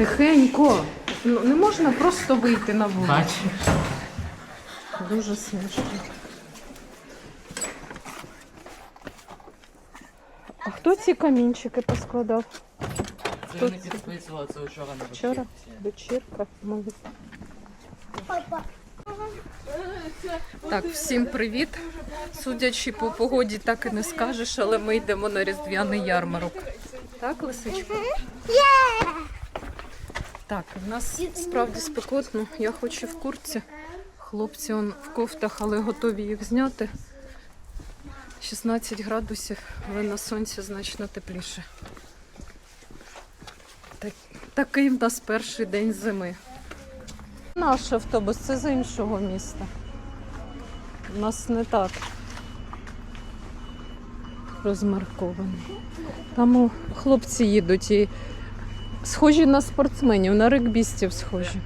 Тихенько. Ну, не можна просто вийти на вулицю. Бачиш? Дуже смішно. А хто ці камінчики поскладав? Це не підписувала, це вчора на Вчора? Вечірка. Може. Так, всім привіт. Судячи по погоді, так і не скажеш, але ми йдемо на різдвяний ярмарок. Так, лисичка? Так, в нас справді спекотно. Я хочу в куртці. Хлопці он в кофтах, але готові їх зняти. 16 градусів, але на сонці значно тепліше. Так, такий в нас перший день зими. Наш автобус це з іншого міста. У нас не так розмаркований. Там хлопці їдуть і схожі на спортсменів, на регбістів схожі.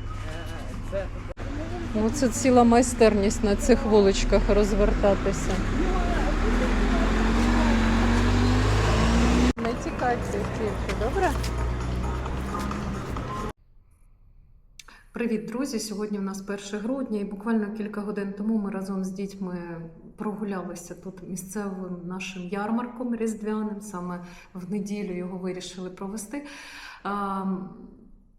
Ну, це ціла майстерність на цих вуличках розвертатися. Не тікайте тільки, добре? Привіт, друзі! Сьогодні у нас 1 грудня, і буквально кілька годин тому ми разом з дітьми прогулялися тут місцевим нашим ярмарком різдвяним. Саме в неділю його вирішили провести. А,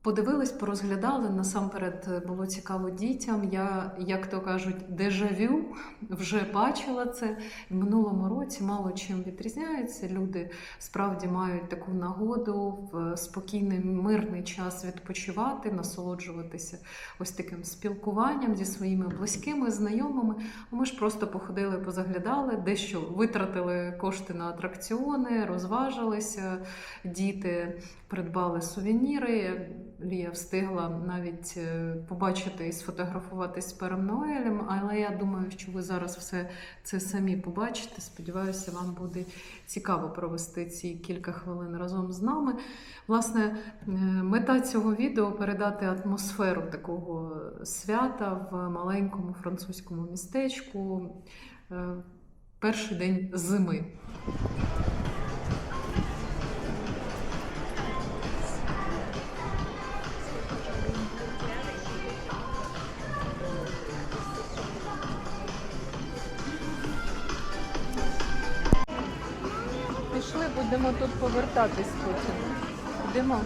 Подивились, порозглядали. Насамперед було цікаво дітям. Я, як то кажуть, дежавю вже бачила це в минулому році. Мало чим відрізняється. Люди справді мають таку нагоду в спокійний мирний час відпочивати, насолоджуватися ось таким спілкуванням зі своїми близькими, знайомими. Ми ж просто походили, позаглядали, дещо витратили кошти на атракціони, розважилися. Діти придбали сувеніри. Лія встигла навіть е, побачити і сфотографуватись з пером Ноелем, але я думаю, що ви зараз все це самі побачите. Сподіваюся, вам буде цікаво провести ці кілька хвилин разом з нами. Власне, е, мета цього відео передати атмосферу такого свята в маленькому французькому містечку. е, Перший день зими. Тут повертатись потім. Йдемо.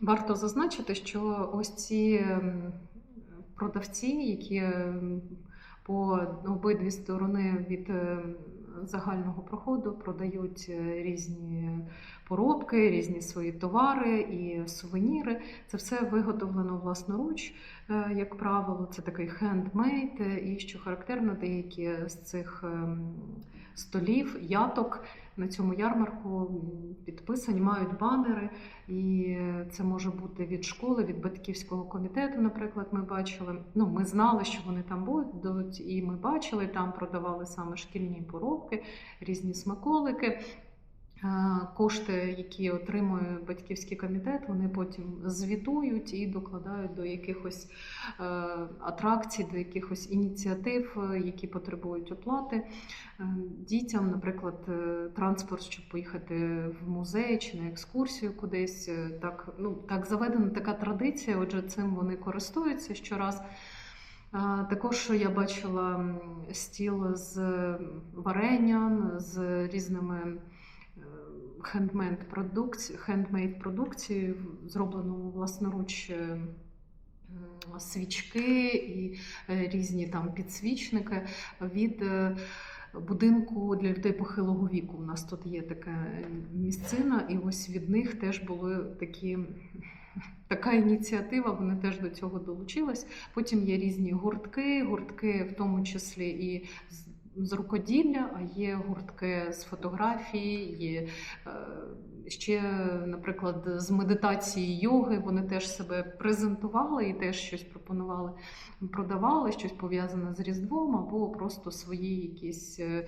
Варто зазначити, що ось ці продавці, які по обидві сторони від ем, загального проходу продають е, різні поробки, різні свої товари і сувеніри. Це все виготовлено власноруч, е, як правило, це такий хендмейд. І що характерно, деякі з цих ем, столів, яток на цьому ярмарку підписані, мають банери. І це може бути від школи, від батьківського комітету, наприклад, ми бачили. Ну, ми знали, що вони там будуть, і ми бачили, там продавали саме шкільні поробки, різні смаколики. Кошти, які отримує батьківський комітет, вони потім звітують і докладають до якихось е, атракцій, до якихось ініціатив, е, які потребують оплати. Е, Дітям, наприклад, транспорт, щоб поїхати в музей чи на екскурсію кудись. Так, ну, так заведена така традиція, отже, цим вони користуються щораз. Також я бачила стіл з варенням, з різними хендмейд продукці- хендмейд продукцією, зробленою власноруч е, свічки і е, різні там підсвічники від е, будинку для людей похилого віку. У нас тут є така місцина, і ось від них теж були такі. Така ініціатива, вони теж до цього долучились. Потім є різні гуртки, гуртки в тому числі і з- з рукоділля, а є гуртки з фотографії, є е, ще, наприклад, з медитації йоги вони теж себе презентували і теж щось пропонували, продавали, щось пов'язане з Різдвом, або просто свої якісь е,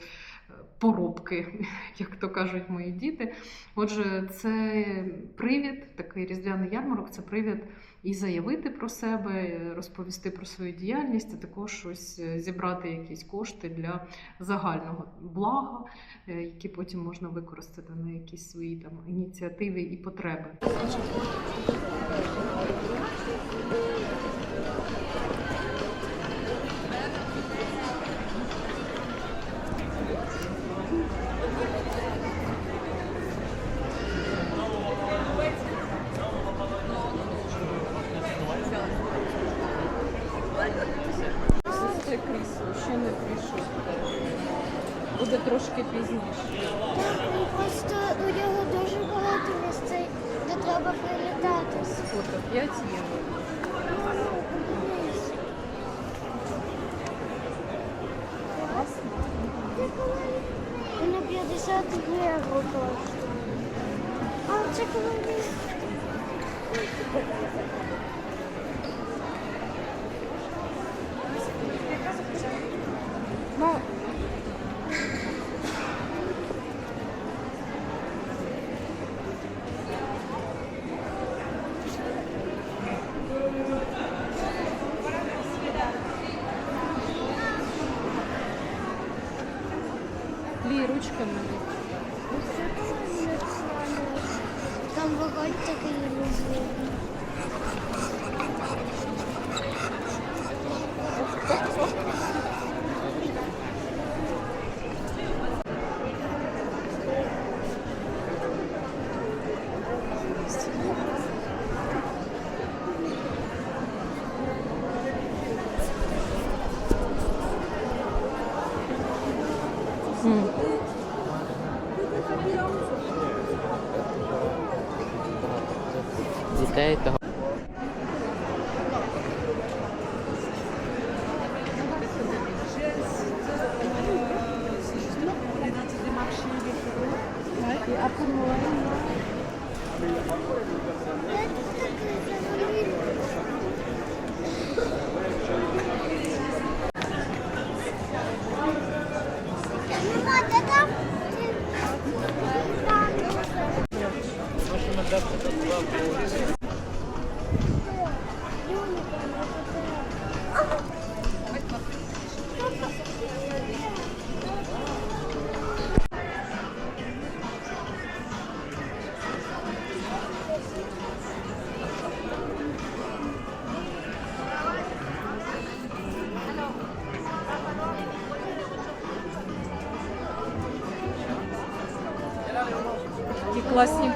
поробки, як то кажуть мої діти. Отже, це привід, такий різдвяний ярмарок, це привід і заявити про себе, розповісти про свою діяльність, а також ось е, зібрати якісь кошти для загального блага, е, які потім можна використати на якісь свої там ініціативи і потреби. Це крісло, ще не прийшов. Буде трошки пізніше. Так, Просто у нього дуже багато місцей, де треба прилітати. Фото 5 євро. Вона 50 євро коштує. А це коли Ну, Лі, ручками. Там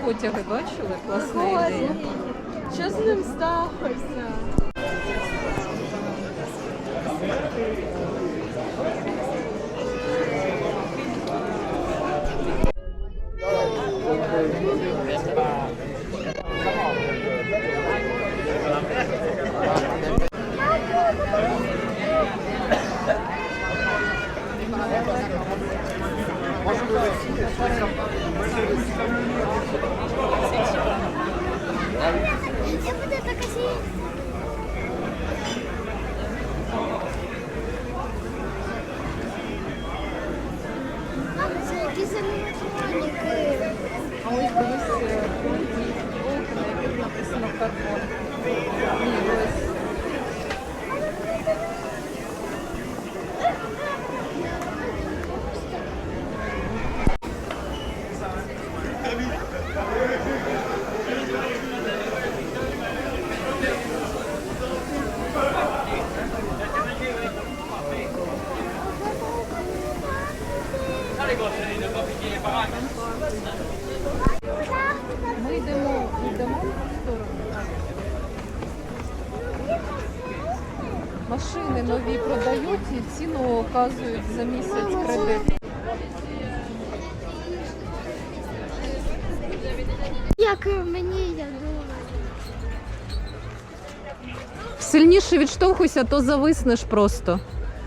потяги бачили? Класний ідея. Що з ним сталося? Де буде така сіє? Мама, це якісь аніматроніки. А ось дивись, е, футболки, на яких написано карбон. Ні, ось. Ми йдемо, йдемо в сторону. Машини нові продають і ціну оказують за місяць кредит. Як мені, я думаю. Сильніше відштовхуйся, то зависнеш просто.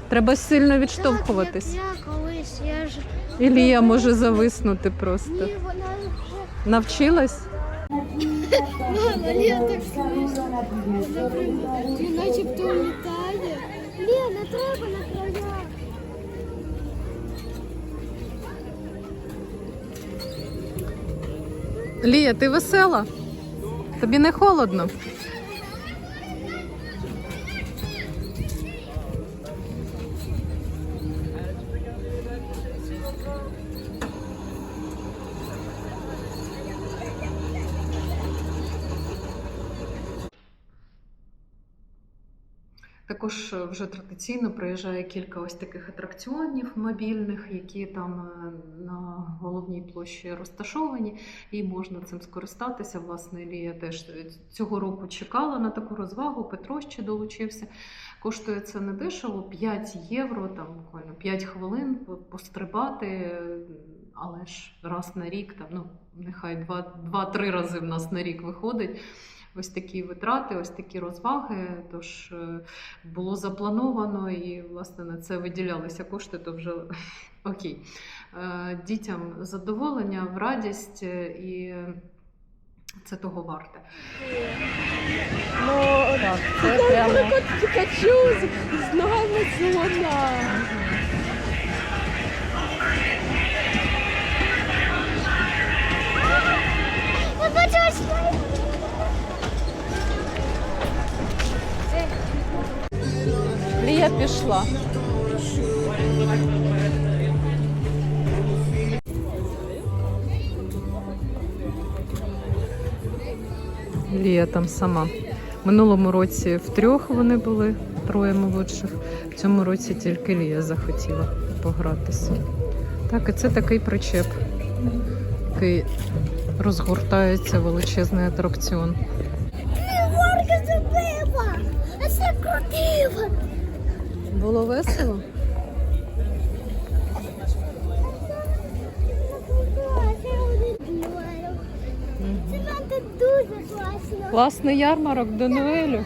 Треба сильно відштовхуватись. Так, як я колись, я ж... Ілія може зависнути просто. Ні, вона вже Навчилась? Мама, Лія так. Він начебто літає. Треба на края. Лія, ти весела? Тобі не холодно? Також е, вже традиційно приїжджає кілька ось таких атракціонів мобільних, які там е, на головній площі розташовані, і можна цим скористатися. Власне, Лія теж цього року чекала на таку розвагу. Петро ще долучився. Коштує це не дешево, 5 євро, там буквально 5 хвилин пострибати, але ж раз на рік, там, ну, нехай 2-3 рази в нас на рік виходить. Ось такі витрати, ось такі розваги. Тож е, було заплановано і, власне, на це виділялися кошти, то вже окей. Е, Дітям задоволення, в радість е, і це того варте. Ну, Так, це прямо. Пікачу з, з ногами слона. Я бачила. Лія пішла. Лія там сама. Минулому році втрьох вони були, троє молодших. В цьому році тільки Лія захотіла погратися. Так, і це такий причеп, який розгортається величезний атракціон. Було весело? Класний ярмарок до Ноелю.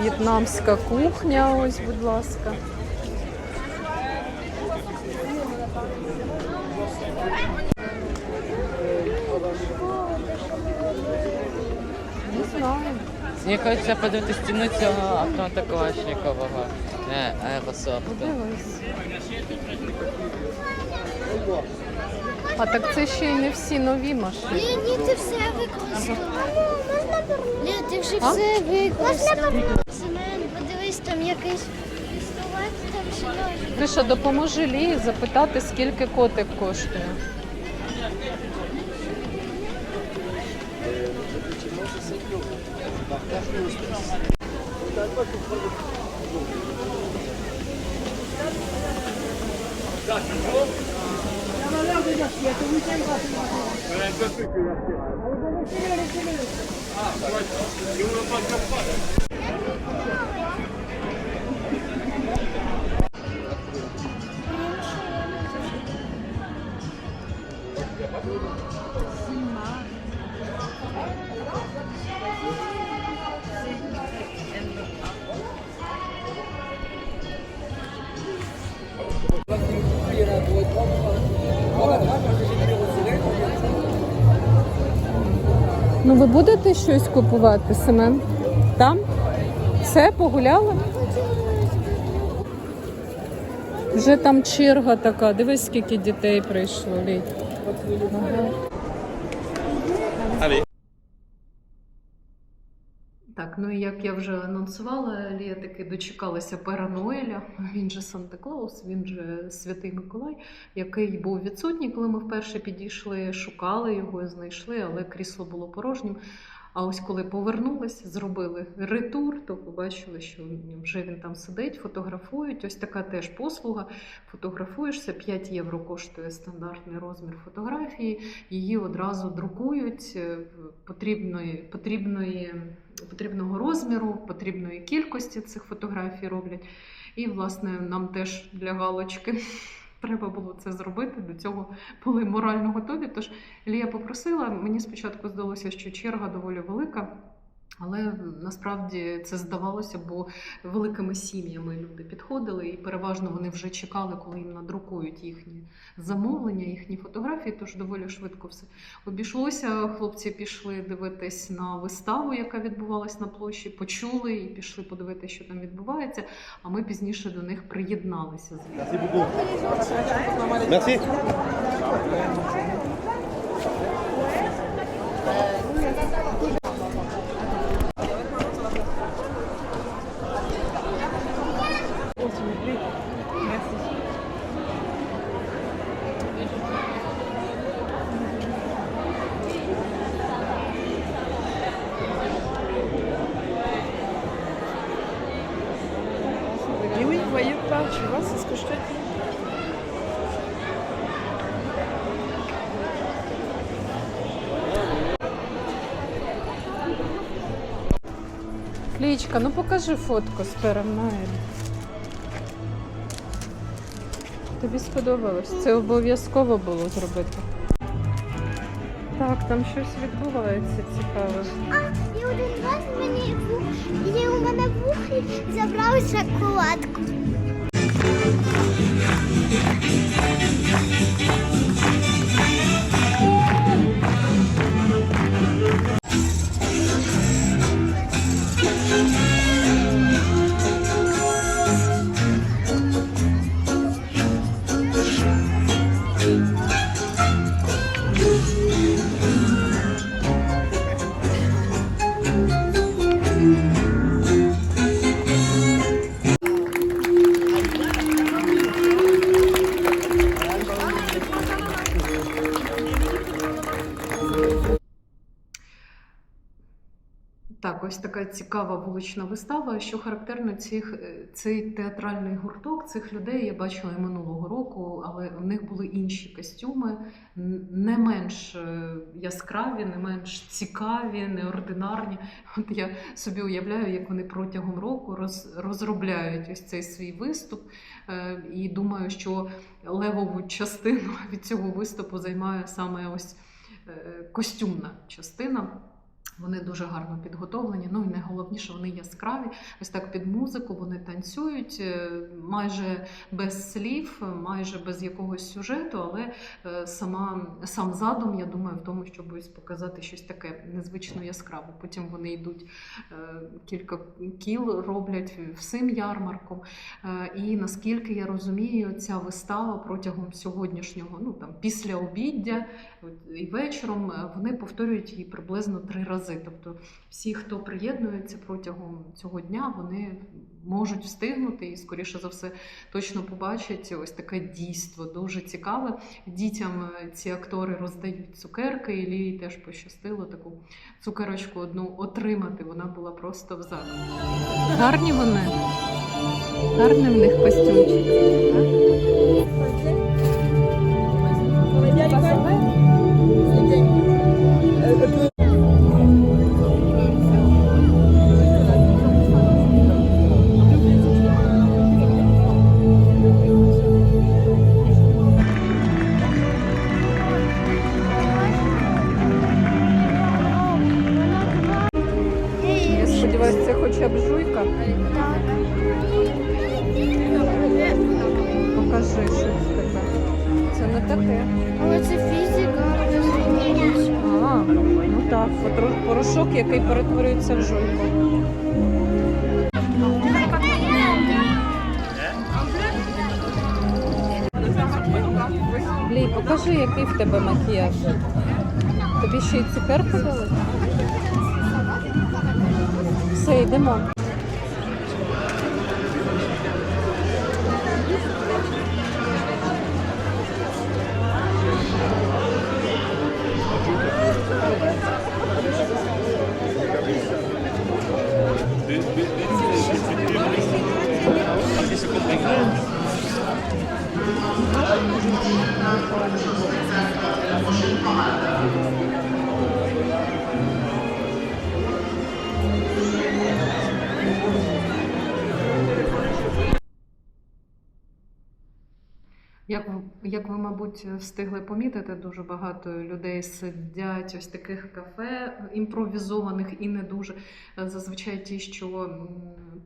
В'єтнамська кухня, ось, будь ласка. Не Мені хочеться подивити стіну цього автомата Калашникового е, аерософту. Подивись. А так це ще й не всі нові машини. Ні, ні, ти все використав. Ні, ти вже все використав. Семен, подивись, там якийсь пістолет, там ще ножик. Криша, допоможи Лії запитати, скільки котик коштує. Sim, Ну ви будете щось купувати, Семен? Там? Все, погуляли? Вже там черга така. Дивись, скільки дітей прийшло. Лій. Так, ну і як я вже анонсувала, Лія таки дочекалася пера він же Санта Клаус, він же Святий Миколай, який був відсутній, коли ми вперше підійшли, шукали його, знайшли, але крісло було порожнім. А ось коли повернулись, зробили ретур, то побачили, що вже він там сидить, фотографують. Ось така теж послуга. Фотографуєшся, 5 євро коштує стандартний розмір фотографії. Її одразу друкують е, потрібної, потрібної, потрібного розміру, потрібної кількості цих фотографій роблять. І, власне, нам теж для галочки треба було це зробити. До цього були морально готові. Тож Лія попросила. Мені спочатку здалося, що черга доволі велика. Але насправді це здавалося, бо великими сім'ями люди підходили, і переважно вони вже чекали, коли їм надрукують їхні замовлення, їхні фотографії. Тож доволі швидко все обійшлося. Хлопці пішли дивитись на виставу, яка відбувалась на площі, почули і пішли подивитися, що там відбувається. А ми пізніше до них приєдналися. Merci Лічка, ну покажи фотку з перемною. Тобі сподобалось? Це обов'язково було зробити. Так, там щось відбувається цікаве. А, і один раз мені вух, і у мене в ухі забрали шоколадку. Цікава вулична вистава. Що характерно, цих, е, цей театральний гурток цих людей я бачила і минулого року, але в них були інші костюми, не менш е, яскраві, не менш цікаві, неординарні. От я собі уявляю, як вони протягом року роз, розробляють ось цей свій виступ. Е, І думаю, що левову частину від цього виступу займає саме ось костюмна частина. Вони дуже гарно підготовлені. Ну і найголовніше, вони яскраві. Ось так під музику вони танцюють е, майже без слів, майже без якогось сюжету, але е, сама сам задум, я думаю, в тому, щоб ось показати щось таке незвично яскраве. Потім вони йдуть е, кілька кіл, роблять всім ярмарком. І наскільки я розумію, ця вистава протягом сьогоднішнього, ну там після обіддя і вечором е, вони повторюють її приблизно три рази. Тобто всі, хто приєднується протягом цього дня, вони можуть встигнути і, скоріше за все, точно побачать ось таке дійство. Дуже цікаве. Дітям е, ці актори роздають цукерки, і Лілії теж пощастило таку цукерочку одну отримати. Вона була просто в захваті. Гарні вони. Гарний в них костюмчик. Це хоча б. Покажи щось таке. Це не таке. Але це порошок, який перетворюється в жуйку. Лій, покажи, який в тебе макіяж. Тобі ще й цукерку дали? Все, йдемо. Як як ви, мабуть, встигли помітити, дуже багато людей сидять ось таких кафе імпровізованих і не дуже. Зазвичай ті, що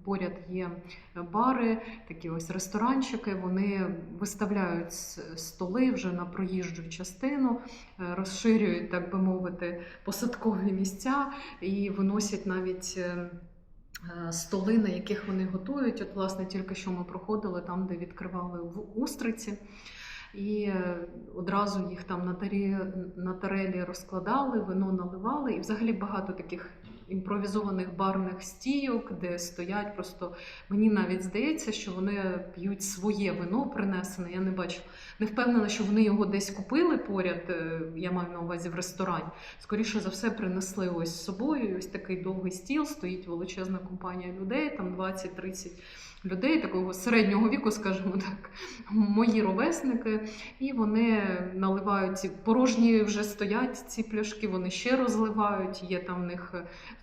поряд є бари, такі ось ресторанчики, вони виставляють столи вже на проїжджу частину, е, розширюють, так би мовити, посадкові місця і виносять навіть. Е, Столи, на яких вони готують. От, власне, тільки що ми проходили там, де відкривали в устриці. І е, одразу їх там на, на тарелі розкладали, вино наливали, і взагалі багато таких імпровізованих барних стійок, де стоять просто. Мені навіть здається, що вони п'ють своє вино принесене. Я не бачу, не впевнена, що вони його десь купили поряд. е, Я маю на увазі в ресторані. Скоріше за все, принесли ось з собою. Ось такий довгий стіл, стоїть величезна компанія людей, там 20-30 людей такого середнього віку, скажімо так, мої ровесники. І вони наливають ці порожні вже стоять ці пляшки, вони ще розливають. Є там в них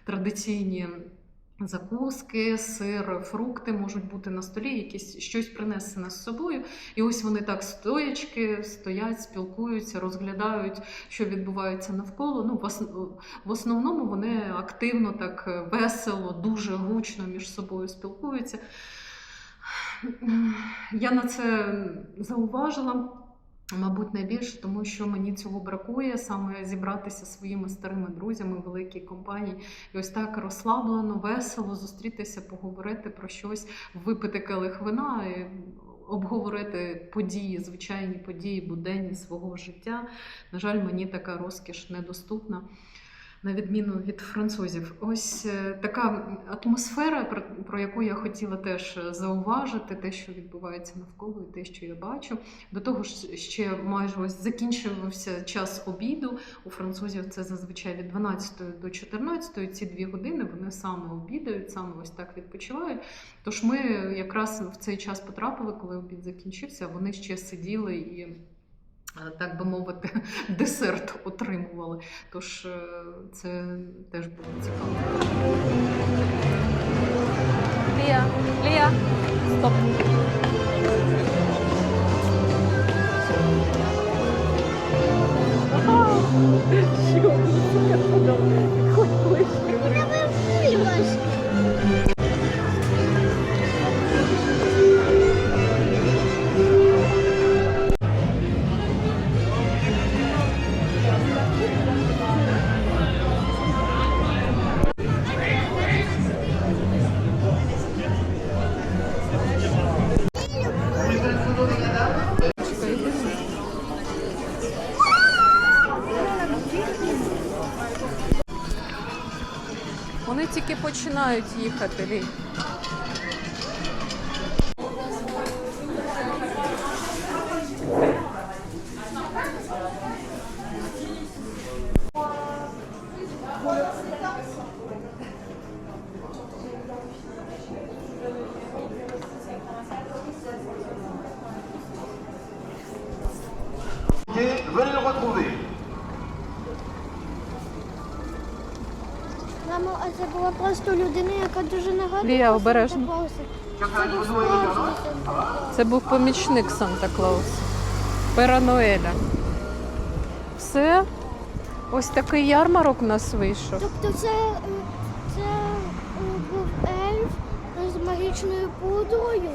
традиційні. Закуски, сир, фрукти можуть бути на столі, якісь щось принесене з собою. І ось вони так стоячки стоять, спілкуються, розглядають, що відбувається навколо. Ну, в основному вони активно, так весело, дуже гучно між собою спілкуються. Я на це зауважила. Мабуть, найбільше, тому що мені цього бракує саме зібратися зі своїми старими друзями в великій компанії і ось так розслаблено, весело зустрітися, поговорити про щось, випити келих вина, і обговорити події, звичайні події, буденні свого життя. На жаль, мені така розкіш недоступна. На відміну від французів, ось е, така атмосфера, про, яку я хотіла теж зауважити, те, що відбувається навколо, і те, що я бачу. До того ж, ще майже ось закінчувався час обіду. У французів це зазвичай від 12 до 14. Ці дві години вони саме обідають, саме ось так відпочивають. Тож ми якраз в цей час потрапили, коли обід закінчився. Вони ще сиділи і. Так би мовити, десерт отримували. Тож е, це теж було цікаво. Лія, Лія, стоп. Що? Починають їхати. Просто людина, яка дуже нагадує. Лія, обережно. Це був помічник Санта Клауса. Пера Все. Ось такий ярмарок у нас вийшов. Тобто це, е, це е, був ельф з магічною пудрою.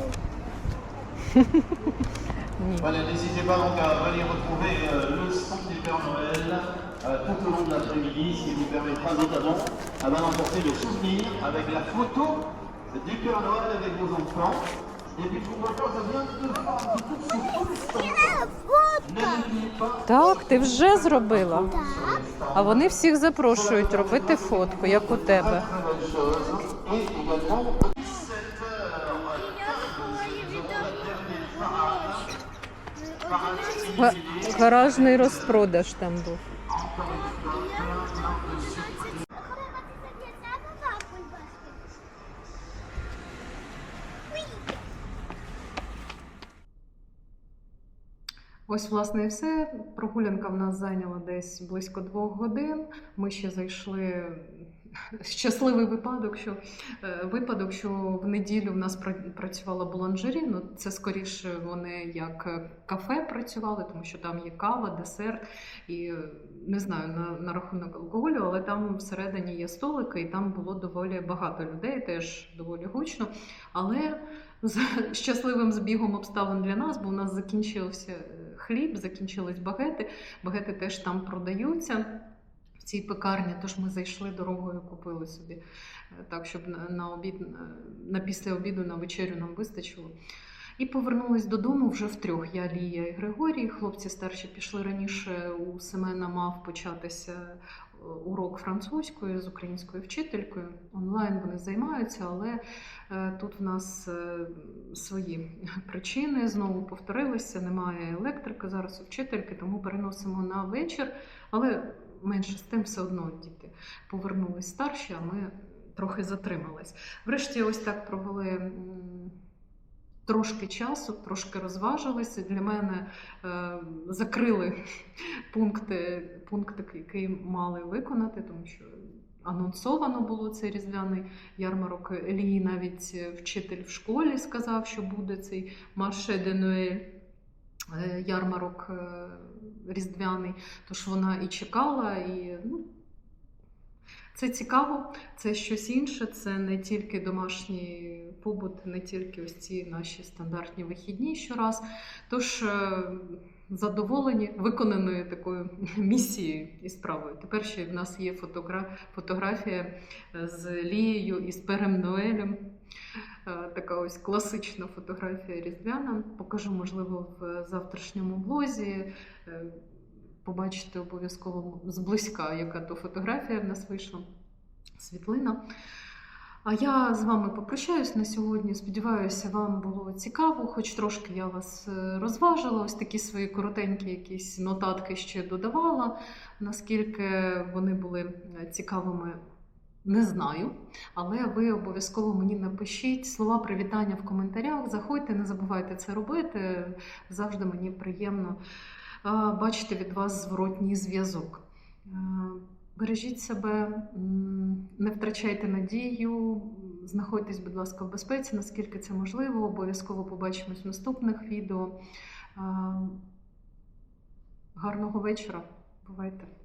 Ні. Voilà, n'hésitez pas donc à venir retrouver euh, le stand du Père Noël tout au long de l'après-midi, ce qui vous permettra notamment ah ben, d'emporter le souvenir avec la photo du Père Noël avec vos enfants. Et puis pourquoi pas, ça vient de de Так, ти вже зробила. А вони всіх запрошують робити фотку, як у тебе. Гаражний розпродаж там був. Ось, власне, і все. Прогулянка в нас зайняла десь близько двох годин. Ми ще зайшли щасливий випадок, що е, випадок, що в неділю в нас працювала буланжері. Ну це скоріше вони як е, кафе працювали, тому що там є кава, десерт і е, не знаю на, на рахунок алкоголю, але там всередині є столики, і там було доволі багато людей, теж доволі гучно. Але з щасливим збігом обставин для нас, бо у нас закінчився хліб, закінчились багети. Багети теж там продаються в цій пекарні, тож ми зайшли дорогою, купили собі е, так, щоб на, обід, е, на після обіду, на вечерю нам вистачило. І повернулись додому вже втрьох. Я, Лія і Григорій. Хлопці старші пішли раніше. У Семена мав початися урок французької з українською вчителькою. Онлайн вони займаються, але е, тут в нас е, свої причини знову повторилися. Немає електрики зараз у вчительки, тому переносимо на вечір. Але менше з тим все одно діти повернулись старші, а ми трохи затримались. Врешті, ось так провели. Трошки часу, трошки розважилися. Для мене е, закрили пункти, пункти, які мали виконати, тому що анонсовано було цей різдвяний ярмарок. Лії навіть вчитель в школі сказав, що буде цей марше де Нуель ярмарок е, різдвяний. Тож вона і чекала, і ну, це цікаво, це щось інше, це не тільки домашній побут, не тільки ось ці наші стандартні вихідні щораз. Тож е, задоволені виконаною такою місією і справою. Тепер ще в нас є фотогра... фотографія е, з Лією і з Перем Ноелем. Е, Така ось класична фотографія різдвяна. Покажу, можливо, в завтрашньому влозі. Е, Побачите обов'язково зблизька, яка то фотографія в нас вийшла, світлина. А я з вами попрощаюсь на сьогодні. Сподіваюся, вам було цікаво, хоч трошки я вас е, розважила. Ось такі свої коротенькі якісь нотатки ще додавала. Наскільки вони були е, цікавими, не знаю. Але ви обов'язково мені напишіть слова привітання в коментарях. Заходьте, не забувайте це робити. Завжди мені приємно бачити від вас зворотній зв'язок. Бережіть себе, не втрачайте надію, знаходьтесь, будь ласка, в безпеці, наскільки це можливо. Обов'язково побачимось в наступних відео. Гарного вечора. Бувайте!